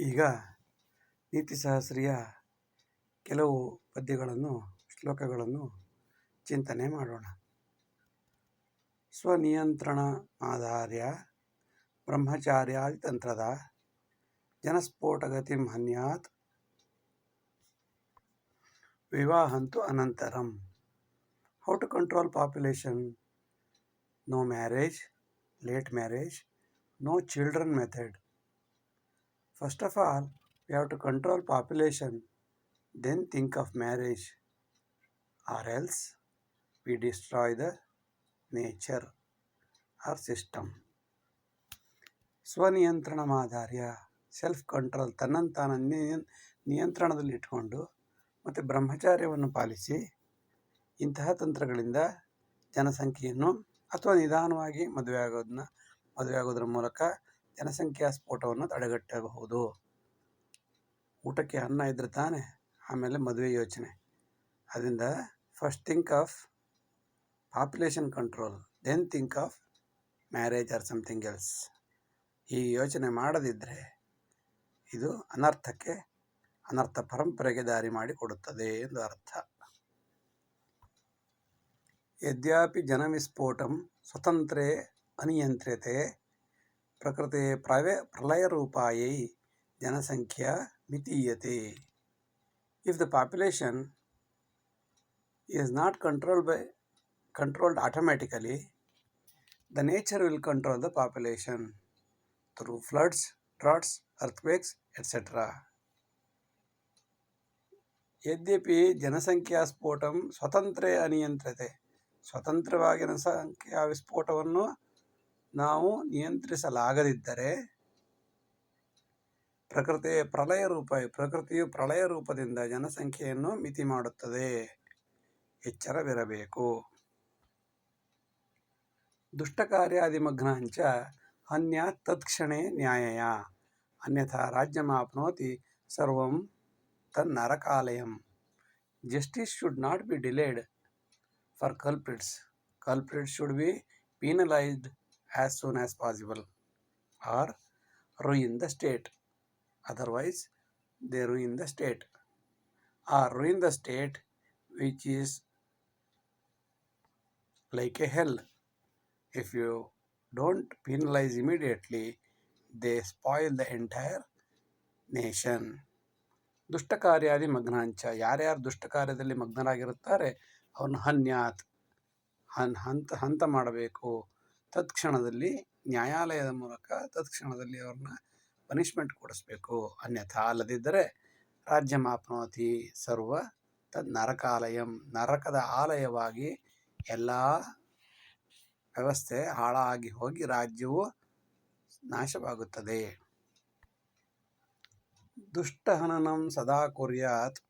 ಈಗ ನೀತಿಸಹಸ್ರಿಯ ಕೆಲವು ಪದ್ಯಗಳನ್ನು, ಶ್ಲೋಕಗಳನ್ನು ಚಿಂತನೆ ಮಾಡೋಣ. ಸ್ವನಿಯಂತ್ರಣ ಆಧಾರ್ಯ ಬ್ರಹ್ಮಚಾರ್ಯಾದಿತಂತ್ರದ ಜನಸ್ಫೋಟಗತಿಂ ಹನ್ಯಾತ್ ವಿವಾಹಂತು ಅನಂತರಂ. How to control population no marriage late marriage no children method First of all, we have to control population, then think of marriage, or else we destroy the nature or system. ಸ್ವನಿಯಂತ್ರಣ ಮಾಧಾರ್ಯ self control ತನ್ನನ್ನು ತಾನು ನಿಯ- ನಿಯಂತ್ರಣದಲ್ಲಿ ಇಟ್ಕೊಂಡು ಮತ್ತು ಬ್ರಹ್ಮಚಾರ್ಯವನ್ನು policy ಇಂತಹ ತಂತ್ರಗಳಿಂದ ಜನಸಂಖ್ಯೆಯನ್ನು ಅಥವಾ ನಿಧಾನವಾಗಿ ಮದುವೆ ಆಗೋದನ್ನ ಮದುವೆ ಆಗೋದ್ರ ಮೂಲಕ ಜನಸಂಖ್ಯಾ ಸ್ಫೋಟವನ್ನು ತಡೆಗಟ್ಟಬಹುದು. ಊಟಕ್ಕೆ ಅನ್ನ ಇದ್ರೆ ತಾನೆ ಆಮೇಲೆ ಮದುವೆ ಯೋಚನೆ. ಅದರಿಂದ first think of population control then think of marriage or something else ಈ ಯೋಚನೆ ಮಾಡದಿದ್ದರೆ ಇದು ಅನರ್ಥಕ್ಕೆ, ಅನರ್ಥ ಪರಂಪರೆಗೆ ದಾರಿ ಮಾಡಿಕೊಡುತ್ತದೆ ಎಂದು ಅರ್ಥ. ಯದ್ಯಾಪಿ ಜನವಿಸ್ಫೋಟಂ ಸ್ವತಂತ್ರೇ ಅನಿಯಂತ್ರ್ಯತೆ ಪ್ರಕೃತಿ प्रवे ಪ್ರಲಯರೂಪಾಯೈ ಜನಸಂಖ್ಯಾ ಮಿತೀಯತೆ. If the population is not control by controlled automatically the nature will control the population through floods droughts earthquakes etcetera ಯದ್ಯಪಿ ಜನಸಂಖ್ಯಾ ಸ್ಫೋಟಂ ಸ್ವತಂತ್ರೇ ಅನಿಯಂತ್ರತೆ. ಸ್ವತಂತ್ರವಾಗಿ ಜನಸಂಖ್ಯಾ ವಿಸ್ಫೋಟವನ್ನು ನಾವು ನಿಯಂತ್ರಿಸಲಾಗದಿದ್ದರೆ ಪ್ರಕೃತಿಯ ಪ್ರಳಯ ರೂಪ, ಪ್ರಕೃತಿಯು ಪ್ರಳಯ ರೂಪದಿಂದ ಜನಸಂಖ್ಯೆಯನ್ನು ಮಿತಿ ಮಾಡುತ್ತದೆ. ಎಚ್ಚರವಿರಬೇಕು. ದುಷ್ಟಕಾರ್ಯಾದಿಮಗ್ನಾಂಚ ಅನ್ಯ ತತ್ಕ್ಷಣೆ ನ್ಯಾಯಯ. ಅನ್ಯಥಾ ರಾಜ್ಯಮಾಪ್ನೋತಿ ಸರ್ವಂ ತನ್ನರಕಾಲಯಂ. Justice should not be delayed for culprits. Culprits should be penalised as soon as possible or ruin the state. Otherwise, they ruin the state or ruin the state which is like a hell. If you don't penalize immediately, they spoil the entire nation. ದುಷ್ಟ ಕಾರ್ಯಾದಿ ಮಗ್ನಾಂಚ ಯಾರ್ಯಾರು ದುಷ್ಟ ಕಾರ್ಯದಲ್ಲಿ ಮಗ್ನರಾಗಿರುತ್ತಾರೆ ಅವ್ರನ್ನ ಹನ್ಯಾತ್ ಹನ್ ಹಂತ ಹಂತ ಮಾಡಬೇಕು ತತ್ಕ್ಷಣದಲ್ಲಿ ನ್ಯಾಯಾಲಯದ ಮೂಲಕ ತತ್ಕ್ಷಣದಲ್ಲಿ ಅವ್ರನ್ನ ಪನಿಷ್ಮೆಂಟ್ ಕೊಡಿಸ್ಬೇಕು. ಅನ್ಯಥಾ ಅಲ್ಲದಿದ್ದರೆ ರಾಜ್ಯ ಮಾಪ್ನೋತಿ ಸರ್ವ ತದ್ ನರಕಾಲಯಂ. ನರಕದ ಆಲಯವಾಗಿ ಎಲ್ಲ ವ್ಯವಸ್ಥೆ ಹಾಳಾಗಿ ಹೋಗಿ ರಾಜ್ಯವು ನಾಶವಾಗುತ್ತದೆ. ದುಷ್ಟಹನನಂ ಸದಾ ಕುರ್ಯಾತ್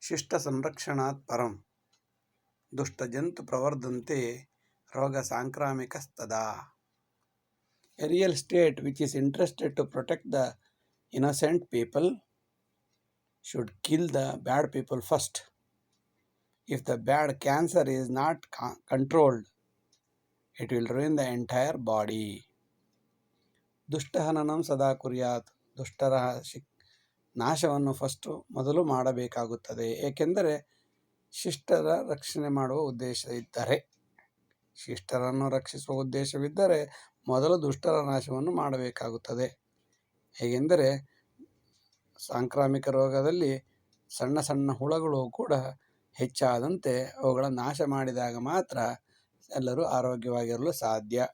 ಶಿಷ್ಟ ಸಂರಕ್ಷಣಾತ್ ಪರಂ. ದುಷ್ಟಜಂತು ಪ್ರವರ್ಧಂತೆ ರೋಗ ಸಾಂಕ್ರಾಮಿಕಸ್ತದಾ a real state which is interested to protect the innocent people should kill the bad people first if the bad cancer is not controlled it will will the entire body. ದುಷ್ಟಹನನಂ ಸದಾ ಕುರಿಯಾತ್. ದುಷ್ಟರ ಶಿಕ್ ನಾಶವನ್ನು ಫಸ್ಟು ಮೊದಲು ಮಾಡಬೇಕಾಗುತ್ತದೆ. ಏಕೆಂದರೆ ಶಿಷ್ಟರ ರಕ್ಷಣೆ ಮಾಡುವ ಉದ್ದೇಶ ಇದ್ದರೆ. ಶಿಷ್ಟರನ್ನು ರಕ್ಷಿಸುವ ಉದ್ದೇಶವಿದ್ದರೆ ಮೊದಲು ದುಷ್ಟರ ನಾಶವನ್ನು ಮಾಡಬೇಕಾಗುತ್ತದೆ. ಹೇಗೆಂದರೆ ಸಾಂಕ್ರಾಮಿಕ ರೋಗದಲ್ಲಿ ಸಣ್ಣ ಸಣ್ಣ ಹುಳಗಳು ಕೂಡ ಹೆಚ್ಚಾದಂತೆ ಅವುಗಳ ನಾಶ ಮಾಡಿದಾಗ ಮಾತ್ರ ಎಲ್ಲರೂ ಆರೋಗ್ಯವಾಗಿರಲು ಸಾಧ್ಯ.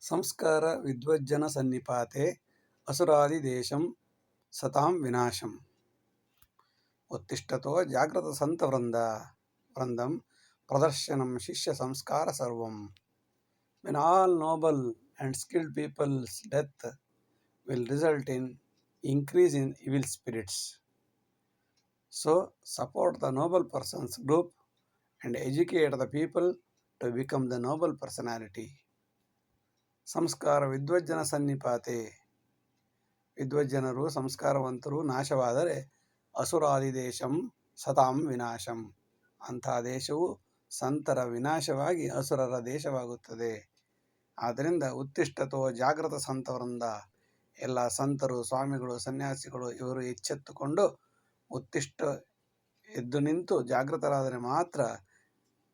ಸಂಸ್ಕಾರ ವಿದ್ವಜ್ಜನ ಸನ್ನಿಪಾತೆ ಅಸುರಾದಿ ದೇಶಂ ಸತಾಂ ವಿನಾಶಂ. ಉತ್ತಿಷ್ಟತೋ ಜಾಗೃತ ಸಂತ ವೃಂದ ವೃಂದಂ ಪ್ರದರ್ಶನಂ ಶಿಷ್ಯ ಸಂಸ್ಕಾರ ಸರ್ವಂ when all noble and skilled peoples death will result in increase in evil spirits. So support the noble persons group and educate the people to become the noble personality. ಸಂಸ್ಕಾರ ವಿದ್ವಜ್ಜನ ಸನ್ನಿಪಾತೆ ವಿದ್ವಜ್ಜನರು ಸಂಸ್ಕಾರವಂತರು ನಾಶವಾದರೆ ಅಸುರಾದಿ ದೇಶಂ ಸತಾಂ ವಿನಾಶಂ ಅಂಥ ದೇಶವು ಸಂತರ ವಿನಾಶವಾಗಿ ಅಸುರರ ದೇಶವಾಗುತ್ತದೆ. ಆದ್ದರಿಂದ ಉತ್ತಿಷ್ಟತೋ ಜಾಗೃತ ಸಂತವರಿಂದ ಎಲ್ಲ ಸಂತರು, ಸ್ವಾಮಿಗಳು, ಸನ್ಯಾಸಿಗಳು ಇವರು ಎಚ್ಚೆತ್ತುಕೊಂಡು ಉತ್ತಿಷ್ಟ ಎದ್ದು ನಿಂತು ಜಾಗೃತರಾದರೆ ಮಾತ್ರ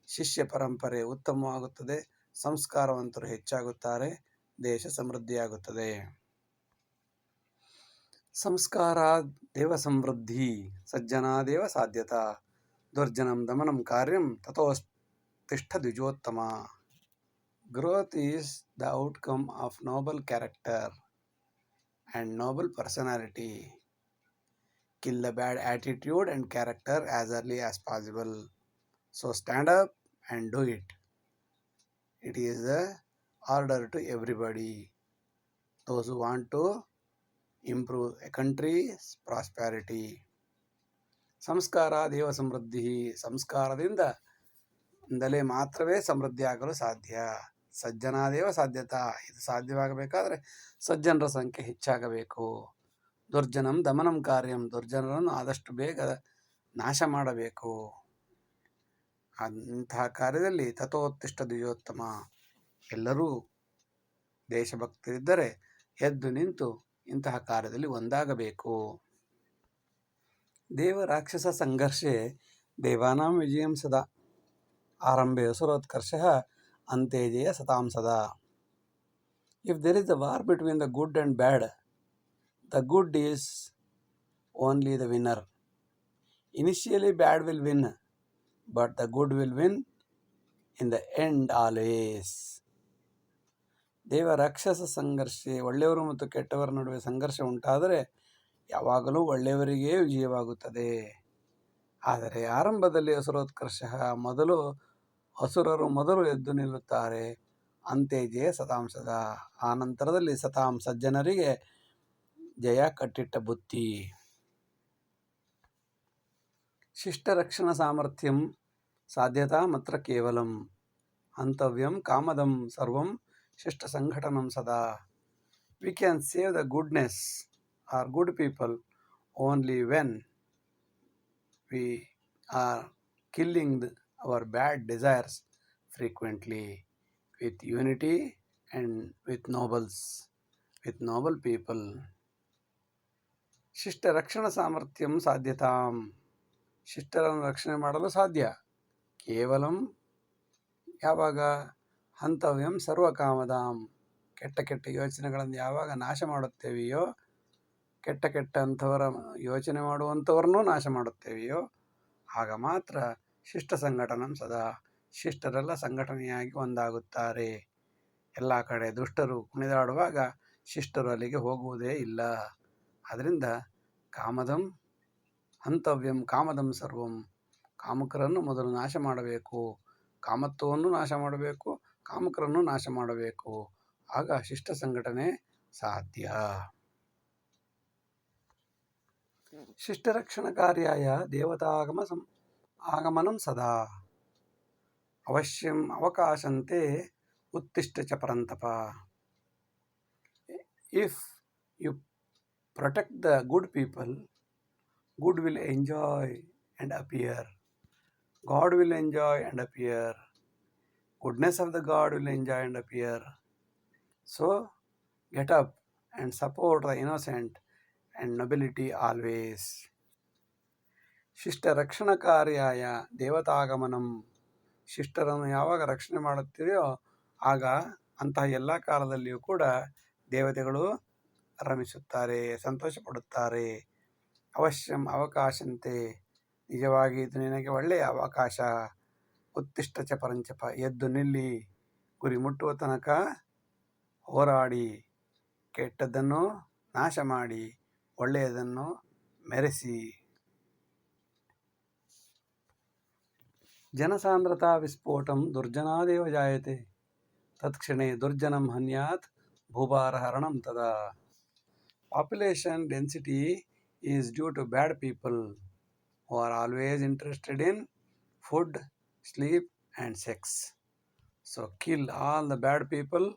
ಶಿಷ್ಯ ಪರಂಪರೆ ಉತ್ತಮವಾಗುತ್ತದೆ. ಸಂಸ್ಕಾರವಂತರು ಹೆಚ್ಚಾಗುತ್ತಾರೆ. ದೇಶ ಸಮೃದ್ಧಿಯಾಗುತ್ತದೆ. ಸಂಸ್ಕಾರ ದೇವ ಸಮೃದ್ಧಿ ಸಜ್ಜನಾದೇವ ಸಾಧ್ಯತಾ. दुर्जनम दमन कार्यम तथोस्तिष्ठ द्विजोत्तमा growth is the outcome of noble character and noble personality kill the bad attitude and character as early as possible so stand and do it it is the order to everybody those want to improve a country prosperity ಸಂಸ್ಕಾರ ದೇವ ಸಮೃದ್ಧಿ. ಸಂಸ್ಕಾರದಿಂದ ಮಾತ್ರವೇ ಸಮೃದ್ಧಿಯಾಗಲು ಸಾಧ್ಯ. ಸಜ್ಜನಾದೇವ ಸಾಧ್ಯತಾ. ಇದು ಸಾಧ್ಯವಾಗಬೇಕಾದರೆ ಸಜ್ಜನರ ಸಂಖ್ಯೆ ಹೆಚ್ಚಾಗಬೇಕು. ದುರ್ಜನಂ ದಮನಂ ಕಾರ್ಯಂ. ದುರ್ಜನರನ್ನು ಆದಷ್ಟು ಬೇಗ ನಾಶ ಮಾಡಬೇಕು. ಅಂತಹ ಕಾರ್ಯದಲ್ಲಿ ತಥೋತ್ತಿಷ್ಟ ದ್ವಿಜೋತ್ತಮ. ಎಲ್ಲರೂ ದೇಶಭಕ್ತರಿದ್ದರೆ ಎದ್ದು ನಿಂತು ಇಂತಹ ಕಾರ್ಯದಲ್ಲಿ ಒಂದಾಗಬೇಕು. ದೇವ ರಾಕ್ಷಸ ಸಂಘರ್ಷೆ ದೇವಾನಾಂ ವಿಜಯಂ ಸದಾ. ಆರಂಭೆ ಅಸುರೋತ್ಕರ್ಷ ಅಂತೆ ಜಯ ಸತಾಂ ಸದಾ. If there is the war between the good and bad the good is only the winner initially bad will win but the good will win in the end always. ದೇವ ರಾಕ್ಷಸ ಸಂಘರ್ಷ, ಒಳ್ಳೆಯವರು ಮತ್ತು ಕೆಟ್ಟವರ ನಡುವೆ ಸಂಘರ್ಷ ಉಂಟಾದರೆ ಯಾವಾಗಲೂ ಒಳ್ಳೆಯವರಿಗೇ ವಿಜಯವಾಗುತ್ತದೆ. ಆದರೆ ಆರಂಭದಲ್ಲಿ ಅಸುರೋತ್ಕರ್ಷ ಮೊದಲು ಅಸುರರು ಮೊದಲು ಎದ್ದು ನಿಲ್ಲುತ್ತಾರೆ. ಅಂತೆ ಜಯ ಸತಾಂಸದ ಆ ನಂತರದಲ್ಲಿ ಸತಾಂ ಸಜ್ಜನರಿಗೆ ಜಯ ಕಟ್ಟಿಟ್ಟ ಬುತ್ತಿ ಶಿಷ್ಟರಕ್ಷಣ ಸಾಮರ್ಥ್ಯಂ ಸಾಧ್ಯತಾ ಮಾತ್ರ ಕೇವಲಂ. ಅಂತವ್ಯಂ ಕಾಮದಂ ಸರ್ವಂ ಶಿಷ್ಟ ಸಂಘಟನಂ ಸದಾ. We can save the goodness or good people only when we are killing our bad desires frequently with unity and with nobles with noble people ಶಿಷ್ಟ ರಕ್ಷಣ ಸಾಮರ್ಥ್ಯಂ ಸಾಧ್ಯತಾಂ. ಶಿಷ್ಟರನ್ನು ರಕ್ಷಣೆ ಮಾಡಲು ಸಾಧ್ಯ. ಕೇವಲಂ ಯಾವಾಗ? ಹಂತವ್ಯಂ ಸರ್ವಕಾಮದಾಂ. ಕೆಟ್ಟ ಕೆಟ್ಟ ಯೋಚನೆಗಳನ್ನು ಯಾವಾಗ ನಾಶ ಮಾಡುತ್ತೇವೆಯೋ ಕೆಟ್ಟ ಕೆಟ್ಟ ಅಂಥವರ ಯೋಚನೆ ಮಾಡುವಂಥವ್ರನ್ನೂ ನಾಶ ಮಾಡುತ್ತೇವೆಯೋ? ಆಗ ಮಾತ್ರ ಶಿಷ್ಟ ಸಂಘಟನಂ ಸದಾ ಶಿಷ್ಟರೆಲ್ಲ ಸಂಘಟನೆಯಾಗಿ ಒಂದಾಗುತ್ತಾರೆ. ಎಲ್ಲ ಕಡೆ ದುಷ್ಟರು ಕುಣಿದಾಡುವಾಗ ಶಿಷ್ಟರು ಅಲ್ಲಿಗೆ ಹೋಗುವುದೇ ಇಲ್ಲ. ಆದ್ದರಿಂದ ಕಾಮದಂ ಹಂತವ್ಯಂ ಕಾಮದಂ ಸರ್ವಂ. ಕಾಮಕರನ್ನು ಮೊದಲು ನಾಶ ಮಾಡಬೇಕು. ಕಾಮತ್ವವನ್ನು ನಾಶ ಮಾಡಬೇಕು. ಕಾಮಕರನ್ನು ನಾಶ ಮಾಡಬೇಕು. ಆಗ ಶಿಷ್ಟ ಸಂಘಟನೆ ಸಾಧ್ಯ. ಶಿಷ್ಟರಕ್ಷಣಕಾರ್ಯಾಯ ದೇವತಾಗಮ ಸಂ ಆಗಮನಂ ಸದಾ ಅವಶ್ಯಂ ಅವಕಾಶಂತೆ ಉತ್ತಿಷ್ಟ ಚ ಪರಂತಪ if you protect the good people, good will enjoy and appear. God will enjoy and appear. Goodness of the God will enjoy and appear. So get up and support the innocent and nobility always ಶಿಷ್ಟ ರಕ್ಷಣ ಕಾರ್ಯಾಯ ದೇವತಾಗಮನಂ. ಶಿಷ್ಟರನ್ನು ಯಾವಾಗ ರಕ್ಷಣೆ ಮಾಡುತ್ತೀರೋ ಆಗ ಅಂತಹ ಎಲ್ಲ ಕಾಲದಲ್ಲಿಯೂ ಕೂಡ ದೇವತೆಗಳು ರಮಿಸುತ್ತಾರೆ ಸಂತೋಷ ಪಡುತ್ತಾರೆ ಅವಶ್ಯಂ ಅವಕಾಶಂತೆ. ನಿಜವಾಗಿ ಇದು ನಿನಗೆ ಒಳ್ಳೆಯ ಅವಕಾಶ. ಉತ್ತಿಷ್ಟ ಚ ಪರಂಚಪ. ಎದ್ದು ನಿಲ್ಲಿ, ಗುರಿ ಮುಟ್ಟುವ ತನಕ ಹೋರಾಡಿ. ಕೆಟ್ಟದ್ದನ್ನು ನಾಶ ಮಾಡಿ ಒಳ್ಳೆಯದನ್ನು ಮೆರೆಸಿ ಜನಸಾಂದ್ರತಾ ವಿಸ್ಫೋಟಂ ದುರ್ಜನಾದೇವ ಜಾಯತೆ ತತ್ಕ್ಷಣೆ ದುರ್ಜನಂ ಹನ್ಯಾತ್ ಭೂಭಾರಹರಣಂ ತದಾ population density is due to bad people who are always interested in food, sleep, and sex. So, kill all the bad people,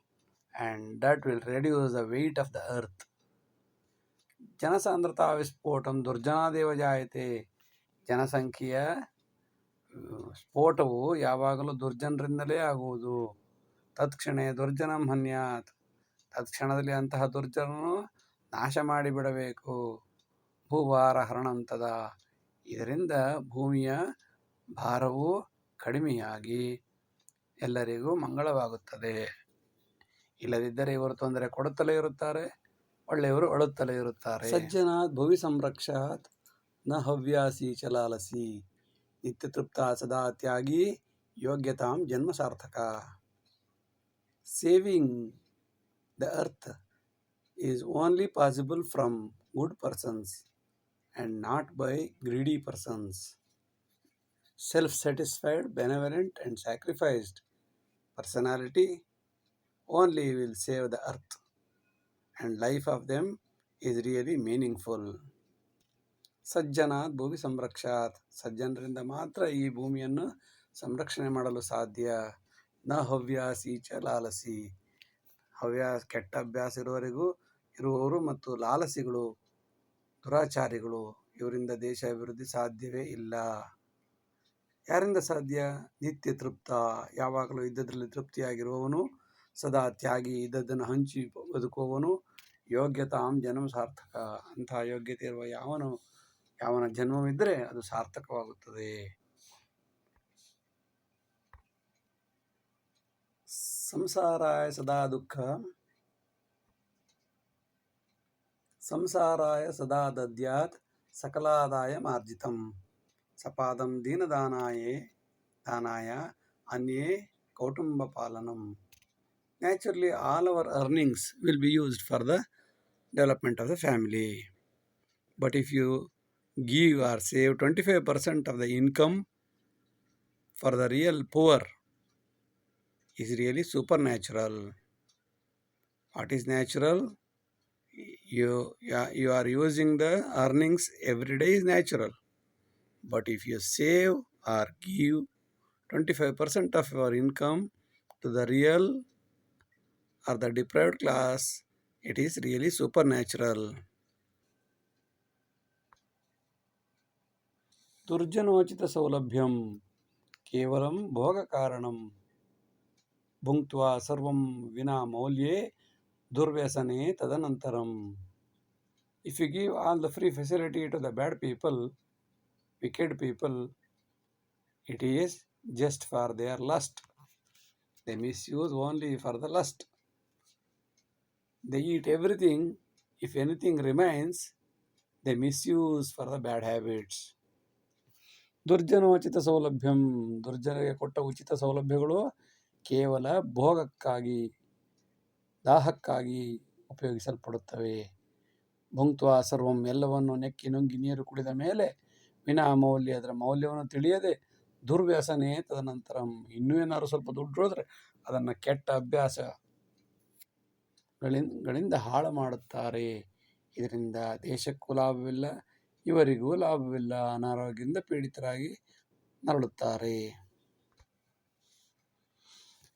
and that will reduce the weight of the earth. ಜನಸಾಂದ್ರತಾ ವಿಸ್ಫೋಟಂ ದುರ್ಜನಾದೇವ ಜಾಯತೆ. ಜನಸಂಖ್ಯೆಯ ಸ್ಫೋಟವು ಯಾವಾಗಲೂ ದುರ್ಜನರಿಂದಲೇ ಆಗುವುದು. ತತ್ಕ್ಷಣೆ ದುರ್ಜನಂ ಹನ್ಯಾತ್. ತತ್ಕ್ಷಣದಲ್ಲಿ ಅಂತಹ ದುರ್ಜನನು ನಾಶ ಮಾಡಿಬಿಡಬೇಕು. ಭೂಭಾರ ಹರಣಂತದ ಇದರಿಂದ ಭೂಮಿಯ ಭಾರವು ಕಡಿಮೆಯಾಗಿ ಎಲ್ಲರಿಗೂ ಮಂಗಳವಾಗುತ್ತದೆ. ಇಲ್ಲದಿದ್ದರೆ ಇವರು ತೊಂದರೆ ಕೊಡುತ್ತಲೇ ಇರುತ್ತಾರೆ. ಒಳ್ಳೆಯವರು ಅಳುತ್ತಲೇ ಇರುತ್ತಾರೆ ಸಜ್ಜನಾತ್ ಭುವಿ ಸಂರಕ್ಷಾತ್ ನ ಹವ್ಯಾಸಿ ಚಲಾಲಸಿ ನಿತ್ಯ ತೃಪ್ತ ಸದಾ ತ್ಯಾಗಿ ಯೋಗ್ಯತಾಂ ಜನ್ಮ ಸಾರ್ಥಕ saving the earth is only possible from good persons and not by greedy persons. Self satisfied, benevolent, and sacrificed personality only will save the earth, And life of them is really meaningful ಸಜ್ಜನಾತ್ ಭೂಮಿ ಸಂರಕ್ಷಾತ್. ಸಜ್ಜನರಿಂದ ಮಾತ್ರ ಈ ಭೂಮಿಯನ್ನು ಸಂರಕ್ಷಣೆ ಮಾಡಲು ಸಾಧ್ಯ. ನ ಹವ್ಯಾಸಿ ಚ ಲಾಲಸಿ. ಹವ್ಯಾಸ, ಕೆಟ್ಟ ಅಭ್ಯಾಸ ಇರುವವರೆಗೂ ಇರುವವರು ಮತ್ತು ಲಾಲಸಿಗಳು, ದುರಾಚಾರಿಗಳು, ಇವರಿಂದ ದೇಶ ಅಭಿವೃದ್ಧಿ ಸಾಧ್ಯವೇ ಇಲ್ಲ. ಯಾರಿಂದ ಸಾಧ್ಯ? ನಿತ್ಯ ತೃಪ್ತ. ಯಾವಾಗಲೂ ಇದ್ದದ್ರಲ್ಲಿ ತೃಪ್ತಿಯಾಗಿರುವವನು ಸದಾ ತ್ಯಾಗಿ ಇದ್ದದ್ದನ್ನು ಹಂಚಿ ಬದುಕುವವನು ಯೋಗ್ಯತಾಂ ಜನ್ಮ ಸಾರ್ಥಕ ಅಂತಹ ಯೋಗ್ಯತೆ ಇರುವ ಯಾವನು ಯಾವನ ಜನ್ಮವಿದ್ದರೆ ಅದು ಸಾರ್ಥಕವಾಗುತ್ತದೆ ಸಂಸಾರಾಯ ಸದಾ ದುಃಖ ಸಂಸಾರಾಯ ಸದಾ ದದ್ಯಾತ್ ಸಕಲಾದಾಯ ಮಾರ್ಜಿತಂ ಸಪಾದಂ ದೀನದಾನಾಯೇ ದಾನಾಯ ಅನ್ಯೇ ಕೌಟುಂಬ ಪಾಲನಂ naturally all our earnings will be used for the development of the family. But if you give or save 25% of the income for the real poor, is really supernatural. What is natural? You, you are using the earnings every day is natural. But if you save or give 25% of your income to the real or the deprived class, it is really supernatural. ದುರ್ಜನೋಚಿತ ಸೌಲಭ್ಯಂ ಕೇವಲಂ ಭೋಗಕಾರಣಂ ಭುಂಕ್ತ್ವಾ ಸರ್ವಂ ವಿನಾ ಮೌಲ್ಯೇ ದುರ್ವ್ಯಸನೆ ತದನಂತರಂ if you give all the free facility to the bad people wicked people it is just for their lust they misuse only for the lust they eat everything if anything remains they misuse for the bad habits ದುರ್ಜನೋಚಿತ ಸೌಲಭ್ಯಂ, ದುರ್ಜನರಿಗೆ ಕೊಟ್ಟ ಉಚಿತ ಸೌಲಭ್ಯಗಳು ಕೇವಲ ಭೋಗಕ್ಕಾಗಿ, ದಾಹಕ್ಕಾಗಿ ಉಪಯೋಗಿಸಲ್ಪಡುತ್ತವೆ. ಭುಂಕ್ತ್ವ ಸರ್ವಂ ಎಲ್ಲವನ್ನು ನೆಕ್ಕಿ ನುಂಗಿ ನೀರು ಕುಡಿದ ಮೇಲೆ ವಿನಾ ಮೌಲ್ಯ, ಅದರ ಮೌಲ್ಯವನ್ನು ತಿಳಿಯದೆ ದುರ್ವ್ಯಸನೆ ತದನಂತರಂ. ಇನ್ನೂ ಏನಾದ್ರು ಸ್ವಲ್ಪ ದುಡ್ಡು ಹೋದರೆ ಅದನ್ನು ಕೆಟ್ಟ ಅಭ್ಯಾಸ ಗಳಿಂದ ಹಾಳು ಮಾಡುತ್ತಾರೆ. ಇದರಿಂದ ದೇಶಕ್ಕೂ ಲಾಭವಿಲ್ಲ ಇವರಿಗೂ ಲಾಭವಿಲ್ಲ. ಅನಾರೋಗ್ಯದಿಂದ ಪೀಡಿತರಾಗಿ ನರಳುತ್ತಾರೆ.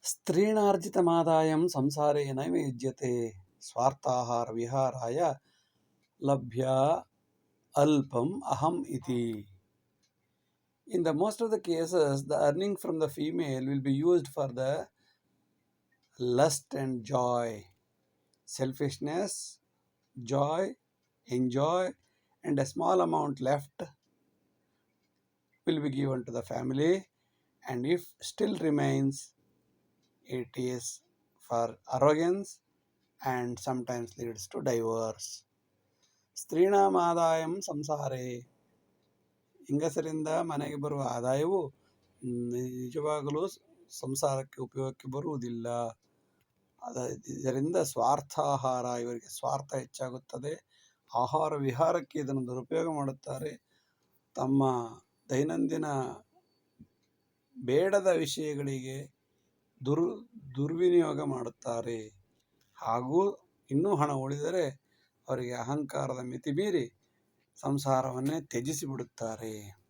ಸ್ತ್ರೀಣಾರ್ಜಿತಮಾದಾಯಂ ಸಂಸಾರೇ ನೈವೇದ್ಯತೆ. ಸ್ವಾರ್ಥಾಹಾರ ವಿಹಾರಾಯ ಲಭ್ಯ ಅಲ್ಪಂ ಅಹಂ ಇತಿ. In the most of the cases the earning from the female will be used for the lust and joy, selfishness, joy, enjoy, and a small amount left will be given to the family and if still remains it is for arrogance and sometimes leads to divorce ಸ್ತ್ರೀಣಾಂ ಆದಾಯಂ ಸಂಸಾರೇ ಹೆಂಗಸರಿಂದ ಮನೆಗೆ ಬರುವ ಆದಾಯವು ನಿಜವಾಗಲೂ ಸಂಸಾರಕ್ಕೆ ಉಪಯೋಗಕ್ಕೆ ಬರುವುದಿಲ್ಲ ಅದ ಇದರಿಂದ ಸ್ವಾರ್ಥಾಹಾರ ಇವರಿಗೆ ಸ್ವಾರ್ಥ ಹೆಚ್ಚಾಗುತ್ತದೆ. ಆಹಾರ ವಿಹಾರಕ್ಕೆ ಇದನ್ನು ದುರುಪಯೋಗ ಮಾಡುತ್ತಾರೆ. ತಮ್ಮ ದೈನಂದಿನ ಬೇಡದ ವಿಷಯಗಳಿಗೆ ದುರ್, ದುರ್ವಿನಿಯೋಗ ಮಾಡುತ್ತಾರೆ. ಹಾಗೂ ಇನ್ನೂ ಹಣ ಉಳಿದರೆ ಅವರಿಗೆ ಅಹಂಕಾರದ ಮಿತಿ ಮೀರಿ ಸಂಸಾರವನ್ನೇ ತ್ಯಜಿಸಿಬಿಡುತ್ತಾರೆ.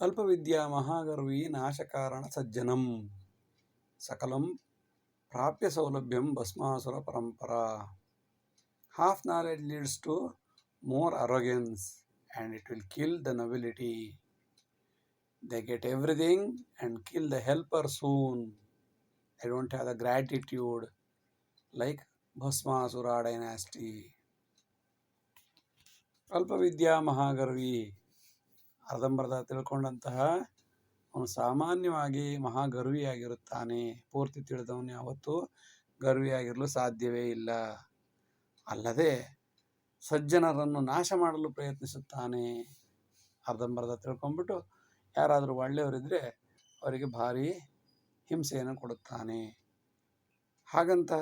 ಅಲ್ಪವಿದ್ಯಾ ಮಹಾಗರ್ವಿ ನಾಶಕಾರಣ ಸಜ್ಜನಂ. ಸಕಲಂ ಪ್ರಾಪ್ಯ ಸೌಲಭ್ಯಂ ಭಸ್ಮಾಸುರ ಪರಂಪರಾ half knowledge leads to more arrogance and it will kill the nobility. They get everything and kill the helper soon. They don't have the gratitude like Bhasmasura dynasty ಅಲ್ಪವಿದ್ಯಾ ಮಹಾಗರ್ವಿ ಅರ್ಧಂಬರ್ಧ ತಿಳ್ಕೊಂಡಂತಹ ಅವನು ಸಾಮಾನ್ಯವಾಗಿ ಮಹಾಗರ್ವಿಯಾಗಿರುತ್ತಾನೆ. ಪೂರ್ತಿ ತಿಳಿದವನು ಯಾವತ್ತೂ ಗರ್ವಿಯಾಗಿರಲು ಸಾಧ್ಯವೇ ಇಲ್ಲ. ಅಲ್ಲದೆ ಸಜ್ಜನರನ್ನು ನಾಶ ಮಾಡಲು ಪ್ರಯತ್ನಿಸುತ್ತಾನೆ. ಅರ್ಧಂಬರ್ಧ ತಿಳ್ಕೊಂಬಿಟ್ಟು ಯಾರಾದರೂ ಒಳ್ಳೆಯವರಿದ್ದರೆ ಅವರಿಗೆ ಭಾರಿ ಹಿಂಸೆಯನ್ನು ಕೊಡುತ್ತಾನೆ. ಹಾಗಂತ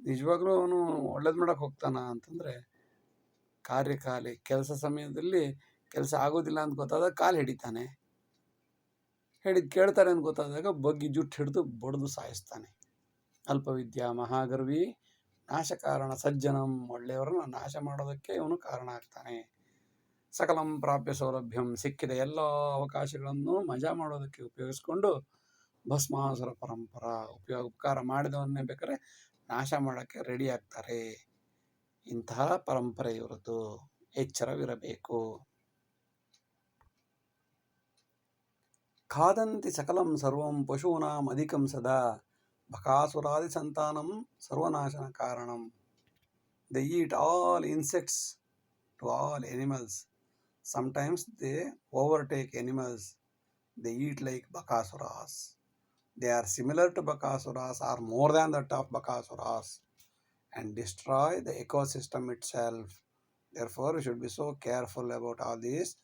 ನಿಜವಾಗ್ಲೂ ಅವನು ಒಳ್ಳೇದು ಮಾಡಕ್ಕೆ ಹೋಗ್ತಾನ ಅಂತಂದರೆ ಕಾರ್ಯಕಾಲಿ, ಕೆಲಸ ಸಮಯದಲ್ಲಿ ಕೆಲಸ ಆಗೋದಿಲ್ಲ ಅಂತ ಗೊತ್ತಾದಾಗ ಕಾಲು ಹಿಡಿತಾನೆ. ಹಿಡಿದು ಕೇಳ್ತಾರೆ ಅಂತ ಗೊತ್ತಾದಾಗ ಬಗ್ಗಿ ಜುಟ್ಟು ಹಿಡಿದು ಬಡಿದು ಸಾಯಿಸ್ತಾನೆ. ಅಲ್ಪವಿದ್ಯಾ ಮಹಾಗರ್ವಿ ನಾಶ ಕಾರಣ ಸಜ್ಜನಂ ಒಳ್ಳೆಯವರನ್ನ ನಾಶ ಮಾಡೋದಕ್ಕೆ ಇವನು ಕಾರಣ ಆಗ್ತಾನೆ. ಸಕಲಂ ಪ್ರಾಪ್ಯ ಸೌಲಭ್ಯಂ ಸಿಕ್ಕಿದ ಎಲ್ಲ ಅವಕಾಶಗಳನ್ನು ಮಜಾ ಮಾಡೋದಕ್ಕೆ ಉಪಯೋಗಿಸ್ಕೊಂಡು ಭಸ್ಮಾಸುರ ಪರಂಪರ ಉಪಯೋಗ ಉಪಕಾರ ಮಾಡಿದವನ್ನೇ ಬೇಕಾದ್ರೆ ನಾಶ ಮಾಡೋಕ್ಕೆ ರೆಡಿ ಆಗ್ತಾರೆ. ಇಂತಹ ಪರಂಪರೆ ಇವರದ್ದು. ಎಚ್ಚರವಿರಬೇಕು. ಖಾದಂತಿ ಸಕಲಂ ಸರ್ವಂ ಪಶೂನಾಂ ಅಧಿಕಂ ಸದಾ ಬಕಾಸುರಾದಿ ಸಂತಾನಂ ಸರ್ವನಾಶನ ಕಾರಣಂ they eat all insects to all animals sometimes they overtake animals they eat like bakasuras they are similar to bakasuras or more than that of bakasuras and destroy the ecosystem itself therefore we should be so careful about all these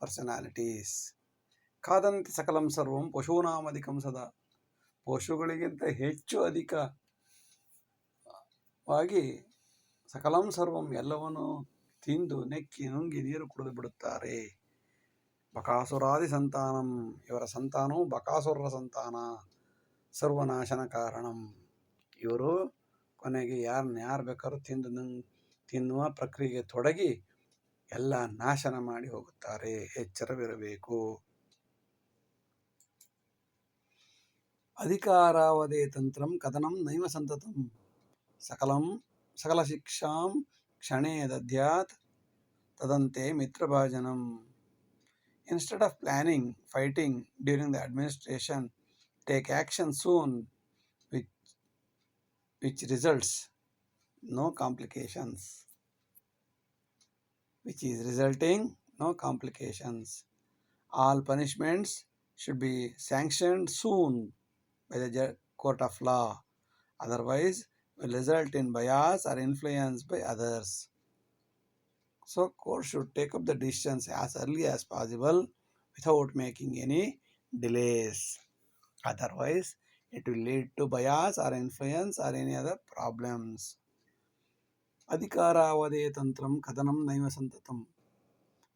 personalities ಖಾದಂತಿ ಸಕಲಂ ಸರ್ವಂ ಪಶೂನಾಮಧಿಕಂ ಸದಾ. ಪಶುಗಳಿಗಿಂತ ಹೆಚ್ಚು ಅಧಿಕವಾಗಿ ಸಕಲಂ ಸರ್ವಂ ಎಲ್ಲವನ್ನು ತಿಂದು ನೆಕ್ಕಿ ನುಂಗಿ ನೀರು ಕುಡಿದು ಬಿಡುತ್ತಾರೆ. ಬಕಾಸುರಾದಿ ಸಂತಾನಂ, ಇವರ ಸಂತಾನವು ಬಕಾಸುರರ ಸಂತಾನ. ಸರ್ವನಾಶನ ಕಾರಣಂ. ಇವರು ಕೊನೆಗೆ ಯಾರನ್ನ ಯಾರು ಬೇಕಾದ್ರೂ ತಿಂದು ತಿನ್ನುವ ಪ್ರಕ್ರಿಯೆಗೆ ತೊಡಗಿ ಎಲ್ಲ ನಾಶನ ಮಾಡಿ ಹೋಗುತ್ತಾರೆ. ಎಚ್ಚರವಿರಬೇಕು. ಅಧಿಕಾರಾವಧೇ ತಂತ್ರಂ ಕಥನಂ ನೈವ ಸಂತತಂ ಸಕಲಂ ಸಕಲ ಶಿಕ್ಷಾಂ ಕ್ಷಣೇ ದದ್ಯಾತ್ ತದಂತೆ ಮಿತ್ರಭಾಜನಂ instead of planning fighting during the administration take action soon which which results no complications which is resulting, no complications. All punishments should be sanctioned soon. By the court of law, otherwise, will result in bias or influence by others. So, court should take up the decisions as early as possible without making any delays. Otherwise, it will lead to bias or influence or any other problems. ಅಧಿಕಾರ ಅವಧಿಯ ತಂತ್ರಂ ಕಥನಂ ನೈವ ಸಂತತಂ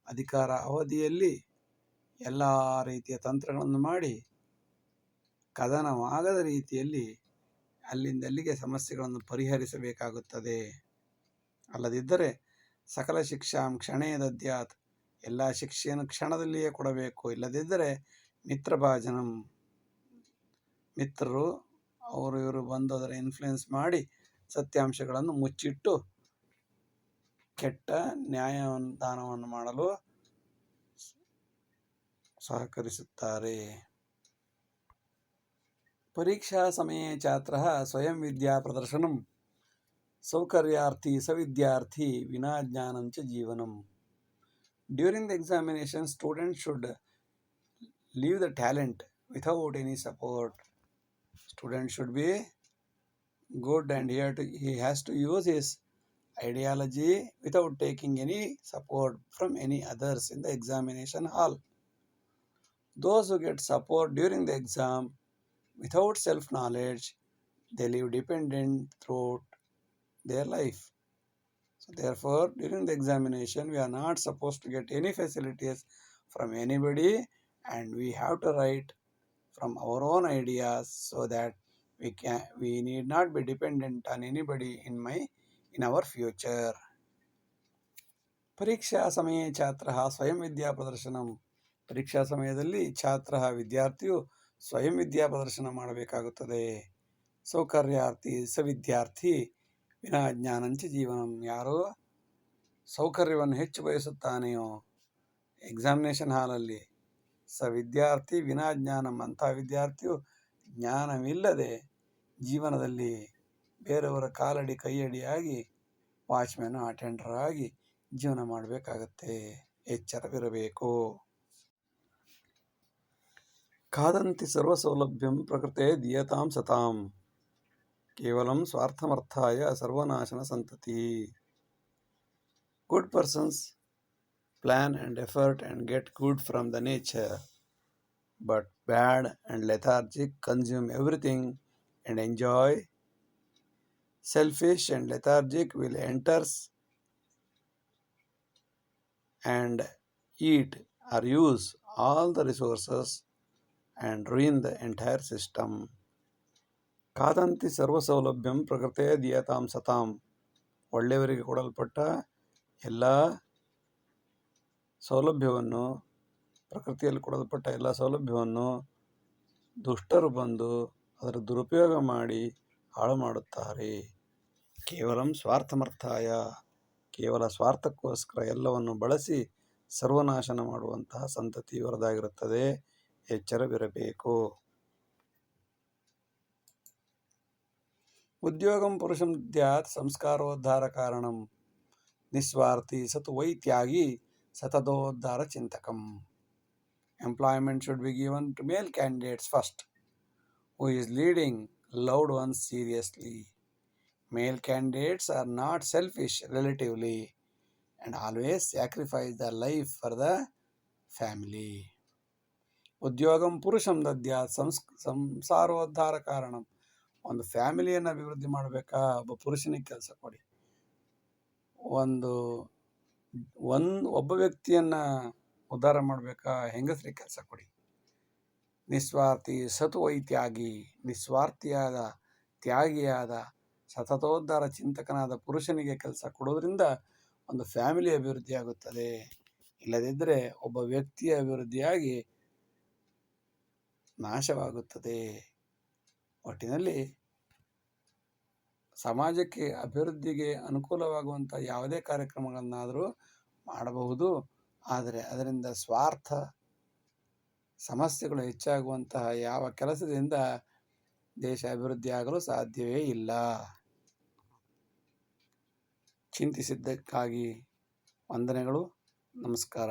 ಅಧಿಕಾರ ಅವಧಿಯಲ್ಲಿ ಎಲ್ಲ ರೀತಿಯ ತಂತ್ರಗಳನ್ನು ಮಾಡಿ ಕದನವಾಗದ ರೀತಿಯಲ್ಲಿ ಅಲ್ಲಿಂದ ಅಲ್ಲಿಗೆ ಸಮಸ್ಯೆಗಳನ್ನು ಪರಿಹರಿಸಬೇಕಾಗುತ್ತದೆ. ಅಲ್ಲದಿದ್ದರೆ ಸಕಲ ಶಿಕ್ಷಾಂ ಕ್ಷಣೇ ದದ್ಯಾತ್ ಎಲ್ಲ ಶಿಕ್ಷೆಯನ್ನು ಕ್ಷಣದಲ್ಲಿಯೇ ಕೊಡಬೇಕು. ಇಲ್ಲದಿದ್ದರೆ ಮಿತ್ರಭಾಜನಂ. ಮಿತ್ರರು, ಅವರು ಇವರು ಬಂದು ಅದರ ಇನ್ಫ್ಲುಯೆನ್ಸ್ ಮಾಡಿ ಸತ್ಯಾಂಶಗಳನ್ನು ಮುಚ್ಚಿಟ್ಟು ಕೆಟ್ಟ ನ್ಯಾಯದಾನವನ್ನು ಮಾಡಲು ಸಹಕರಿಸುತ್ತಾರೆ. ಪರೀಕ್ಷಾ ಸಮಯೇ ಛಾತ್ರ ಸ್ವಯಂ ವಿದ್ಯಾ ಪ್ರದರ್ಶನಂ ಸೌಕರ್ಯಾರ್ಥಿ ಸವಿದ್ಯಾರ್ಥಿ ವಿನಾ ಜ್ಞಾನಂ ಚ ಜೀವನಂ during the examination student should leave the talent without any support student should be good and he, had to, he has to use his ideology without taking any support from any others in the examination hall. Those who get support during the exam without self knowledge, they live dependent throughout their life. So, therefore, during the examination, we are not supposed to get any facilities from anybody, and we have to write from our own ideas so that we can we need not be dependent on anybody in my in our future ಪರೀಕ್ಷಾ ಸಮಯ ಛಾತ್ರ ಸ್ವಯಂ ವಿದ್ಯಾ ಪ್ರದರ್ಶನಂ ಪರೀಕ್ಷಾ ಸಮಯದಲ್ಲಿ ಛಾತ್ರ ವಿದ್ಯಾರ್ಥಿಯು ಸ್ವಯಂ ವಿದ್ಯಾ ಪ್ರದರ್ಶನ ಮಾಡಬೇಕಾಗುತ್ತದೆ. ಸೌಕರ್ಯಾರ್ಥಿ ಸವಿದ್ಯಾರ್ಥಿ, ವಿನಾ ಜ್ಞಾನಂಚ ಜೀವನಂ, ಯಾರೋ ಸೌಕರ್ಯವನ್ನು ಹೆಚ್ಚು ಬಯಸುತ್ತಾನೆಯೋ. ಎಕ್ಸಾಮಿನೇಷನ್ ಹಾಲಲ್ಲಿ ಸ ವಿದ್ಯಾರ್ಥಿ ವಿನಾ ಜ್ಞಾನಂ, ಅಂಥ ವಿದ್ಯಾರ್ಥಿಯು ಜ್ಞಾನವಿಲ್ಲದೆ ಜೀವನದಲ್ಲಿ ಬೇರೆಯವರ ಕಾಲಡಿ ಕೈಯಡಿಯಾಗಿ, ವಾಚ್ಮ್ಯಾನು ಅಟೆಂಡರ್ ಆಗಿ ಜೀವನ ಮಾಡಬೇಕಾಗತ್ತೆ. ಎಚ್ಚರವಿರಬೇಕು. खादन्ति सर्वसौलभ्यं प्रकृते दीयतां सतां। केवलं स्वार्थमर्थाय सर्वनाशनसन्ततिः। Good persons plan and effort and get good from the nature but bad and lethargic consume everything and enjoy selfish and lethargic will enters and eat or use all the resources and ruin the entire system. ಕಾದಂತಿ ಸರ್ವ ಸೌಲಭ್ಯಂ ಪ್ರಕೃತಿಯ ದಿಯತಾಂ ಸತಾಂ. ಒಳ್ಳೆಯವರಿಗೆ ಕೊಡಲ್ಪಟ್ಟ ಎಲ್ಲ ಸೌಲಭ್ಯವನ್ನು, ಪ್ರಕೃತಿಯಲ್ಲಿ ಕೊಡಲ್ಪಟ್ಟ ಎಲ್ಲ ಸೌಲಭ್ಯವನ್ನು ದುಷ್ಟರು ಬಂದು ಅದರ ದುರುಪಯೋಗ ಮಾಡಿ ಹಾಳು ಮಾಡುತ್ತಾರೆ. ಕೇವಲಂ ಸ್ವಾರ್ಥಮರ್ಥಾಯ. ಕೇವಲ ಸ್ವಾರ್ಥಕ್ಕೋಸ್ಕರ ಎಲ್ಲವನ್ನು ಬಳಸಿ ಸರ್ವನಾಶನ ಮಾಡುವಂತಹ ಸಂತತಿ ಇವರದಾಗಿರುತ್ತದೆ ಎಚ್ಚರವಿರಬೇಕು ಉದ್ಯೋಗಂ ಪುರುಷಂ ದ್ಯಾತ್ ಸಂಸ್ಕಾರೋದ್ಧಾರ ಕಾರಣಂ ನಿಸ್ವಾರ್ಥಿ ಸತು ವೈತ್ಯಾಗಿ ಸತತೋದ್ಧಾರ ಚಿಂತಕಂ employment should be given to male candidates first who is leading loved ones seriously. Male candidates are not selfish relatively and always sacrifice their life for the family. ಉದ್ಯೋಗಂ ಪುರುಷಂ ದದ್ಯ ಸಂಸ್, ಸಂಸಾರೋದ್ಧಾರ ಕಾರಣಂ. ಒಂದು ಫ್ಯಾಮಿಲಿಯನ್ನು ಅಭಿವೃದ್ಧಿ ಮಾಡಬೇಕಾ? ಒಬ್ಬ ಪುರುಷನಿಗೆ ಕೆಲಸ ಕೊಡಿ. ಒಂದು ಒನ್ ಒಬ್ಬ ವ್ಯಕ್ತಿಯನ್ನು ಉದ್ಧಾರ ಮಾಡಬೇಕಾ? ಹೆಂಗಸರಿಗೆ ಕೆಲಸ ಕೊಡಿ. ನಿಸ್ವಾರ್ಥಿ ಸತುವೈ ತ್ಯಾಗಿ, ನಿಸ್ವಾರ್ಥಿಯಾದ ತ್ಯಾಗಿಯಾದ ಸತತೋದ್ಧಾರ ಚಿಂತಕನಾದ ಪುರುಷನಿಗೆ ಕೆಲಸ ಕೊಡೋದ್ರಿಂದ ಒಂದು ಫ್ಯಾಮಿಲಿ ಅಭಿವೃದ್ಧಿ ಆಗುತ್ತದೆ. ಇಲ್ಲದಿದ್ದರೆ ಒಬ್ಬ ವ್ಯಕ್ತಿಯ ಅಭಿವೃದ್ಧಿಯಾಗಿ ನಾಶವಾಗುತ್ತದೆ. ಒಟ್ಟಿನಲ್ಲಿ ಸಮಾಜಕ್ಕೆ ಅಭಿವೃದ್ಧಿಗೆ ಅನುಕೂಲವಾಗುವಂಥ ಯಾವುದೇ ಕಾರ್ಯಕ್ರಮಗಳನ್ನಾದರೂ ಮಾಡಬಹುದು. ಆದರೆ ಅದರಿಂದ ಸ್ವಾರ್ಥ, ಸಮಸ್ಯೆಗಳು ಹೆಚ್ಚಾಗುವಂತಹ ಯಾವ ಕೆಲಸದಿಂದ ದೇಶ ಅಭಿವೃದ್ಧಿಯಾಗಲು ಸಾಧ್ಯವೇ ಇಲ್ಲ. ಚಿಂತಿಸಿದ್ದಕ್ಕಾಗಿ ವಂದನೆಗಳು. ನಮಸ್ಕಾರ.